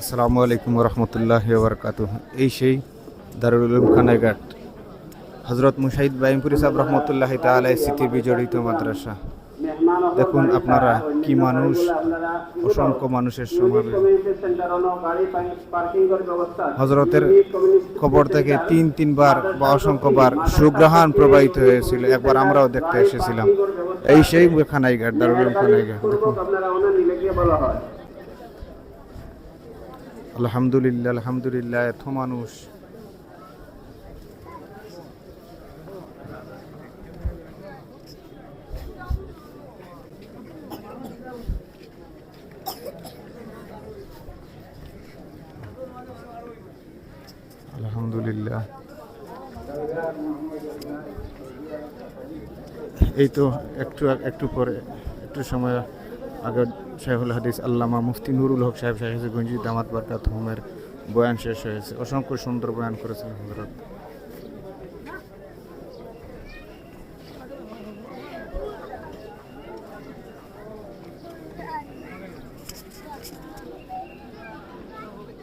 আসসালামু আলাইকুম রহমতুল্লাহ বরকাত এই সেই দারুল উলুম খানাইঘাট। হজরত মুশাহিদ বাইমপুরি সাহেব রহমতুল্লাহ তালাই স্মৃতি বিজড়িত মাদ্রাসা। দেখুন আপনারা কি মানুষ, অসংখ্য মানুষের সমাবেশ। হজরতের খবর থেকে তিন, তিনবার বা অসংখ্যবার সুগ্রহণ প্রবাহিত হয়েছিল। একবার আমরাও দেখতে এসেছিলাম। এই সেই খানাইঘাট, দারুল খানাইঘাট। দেখুন। আলহামদুলিল্লাহ আলহামদুলিল্লাহ এত মানুষ। আলহামদুলিল্লাহ। এই তো একটু একটু পরে একটু সময় আগে শাহুল হাদিস আল্লামা মুফতি নুরুল হক সাহেব শাহেজ গঞ্জি দামাত বারকাত হোমের বয়ান শেষ হয়েছে। অসংখ্য সুন্দর বয়ান করেছেন হজরত